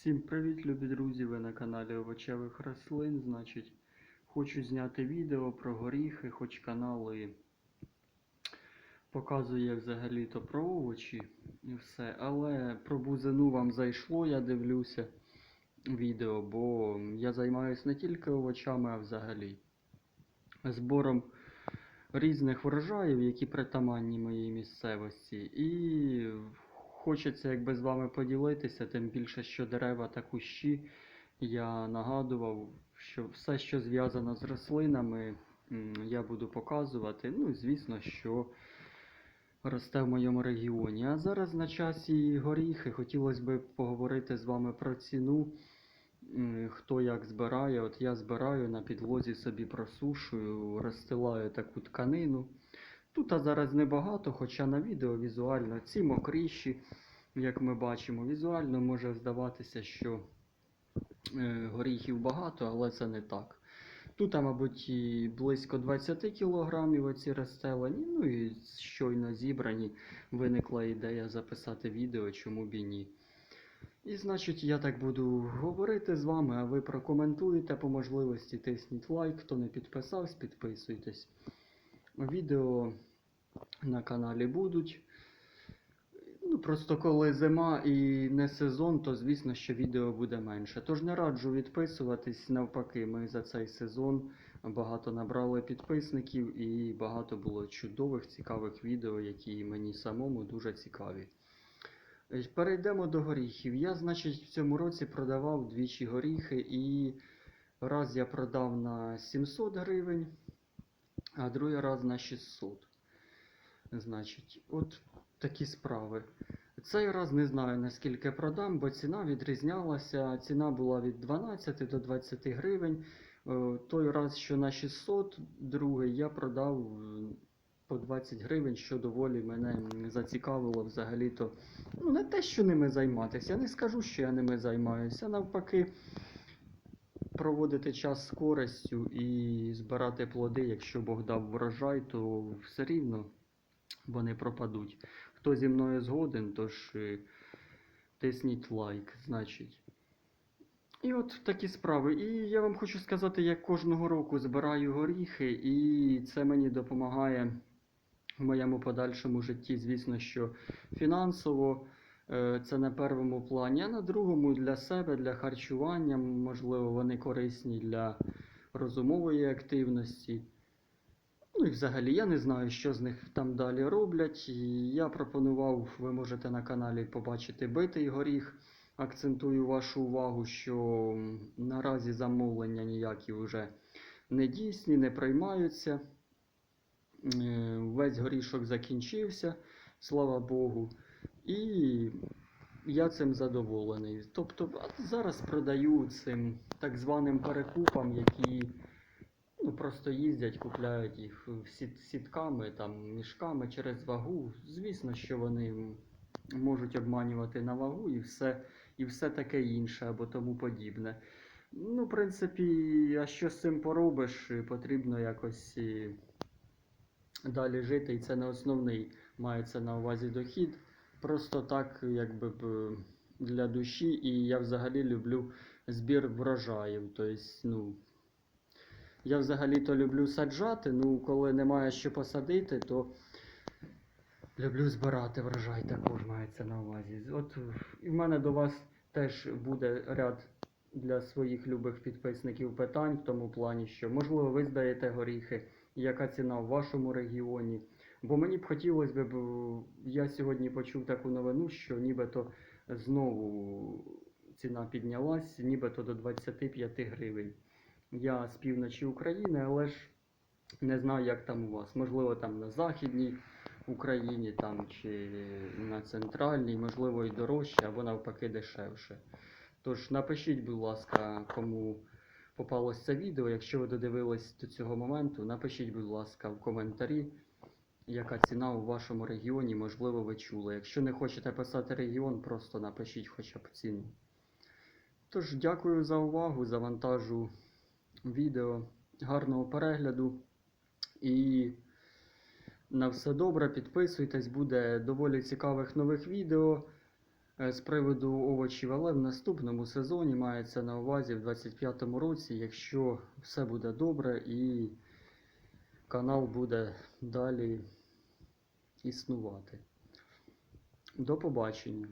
Всім привіт, любі друзі! Ви на каналі Овочевих рослин. Значить, хочу зняти відео про горіхи, хоч канал і показує взагалі-то про овочі і все. Але про бузину вам зайшло, я дивлюся відео, бо я займаюся не тільки овочами, а взагалі збором різних врожаїв, які притаманні моїй місцевості. І хочеться якби з вами поділитися, тим більше, що дерева та кущі. Я нагадував, що все, що зв'язано з рослинами, я буду показувати. Ну, звісно, що росте в моєму регіоні. А зараз на часі горіхи. Хотілося б поговорити з вами про ціну. Хто як збирає, от я збираю на підлозі собі просушую, розстилаю таку тканину. Тут а зараз небагато, хоча на відео візуально ці мокріші, як ми бачимо, візуально може здаватися, що е, горіхів багато, але це не так. Тут, мабуть, і близько 20 кілограмів оці розстелені, ну і щойно зібрані. Виникла ідея записати відео, чому б і ні. І значить, я так буду говорити з вами, а ви прокоментуєте по можливості, тисніть лайк, хто не підписався, підписуйтесь. Відео на каналі будуть. Ну, просто коли зима і не сезон, то звісно, що відео буде менше. Тож не раджу відписуватись, навпаки, ми за цей сезон багато набрали підписників і багато було чудових, цікавих відео, які мені самому дуже цікаві. Е, Перейдемо до горіхів. Я, значить, в цьому році продавав двічі горіхи, і раз я продав на 700 гривень, а другий раз на 600. Значить, от такі справи. Цей раз не знаю наскільки продам, бо ціна відрізнялася. Ціна була від 12 до 20 гривень. Е, Той раз, що на 600, другий я продав е, по 20 гривень, що доволі мене зацікавило взагалі-то. Ну, не те, що ними займатися. Я не скажу, що я ними займаюся. Навпаки, проводити час з користю і збирати плоди, якщо Бог дав врожай, то все рівно вони пропадуть. Хто зі мною згоден, тож е, тисніть лайк, значить. І от такі справи. І я вам хочу сказати, я кожного року збираю горіхи, і це мені допомагає в моєму подальшому житті, звісно, що фінансово це на першому плані, а на другому для себе, для харчування, можливо, вони корисні для розумової активності. Ну і взагалі я не знаю, що з них там далі роблять. Я пропонував, ви можете на каналі побачити битий горіх. Акцентую вашу увагу, що наразі замовлення ніякі вже не дійсні, не приймаються. Е, Весь горішок закінчився, слава Богу. І я цим задоволений. Тобто зараз продаю цим так званим перекупам, які ну, просто їздять, купляють їх сіт- сітками, там, мішками через вагу. Звісно, що вони можуть обманювати на вагу і все, і все таке інше або тому подібне. Ну, в принципі, а що з цим поробиш? Потрібно якось далі жити, і це не основний мається на увазі дохід. Просто так, якби для душі, і я взагалі люблю збір врожаїв. Тобто, ну, я взагалі-то люблю саджати, ну коли немає що посадити, то люблю збирати врожай також мається на увазі. От і в мене до вас теж буде ряд для своїх любих підписників питань в тому плані, що можливо ви здаєте горіхи, яка ціна в вашому регіоні. Бо мені б хотілося б, я сьогодні почув таку новину, що нібито знову ціна піднялась, нібито до 25 гривень. Я з півночі України, але ж не знаю, як там у вас. Можливо, там на Західній Україні там, чи на центральній, можливо, і дорожче, або навпаки дешевше. Тож напишіть, будь ласка, кому попалось це відео. Якщо ви додивились до цього моменту, напишіть, будь ласка, в коментарі, яка ціна у вашому регіоні, можливо, ви чули. Якщо не хочете писати регіон, просто напишіть хоча б ціну. Тож, дякую за увагу, завантажу відео. Гарного перегляду. І на все добре, підписуйтесь, буде доволі цікавих нових відео. Е, З приводу овочів, але в наступному сезоні мається на увазі в 25-му році, якщо все буде добре і канал буде далі існувати. До побачення.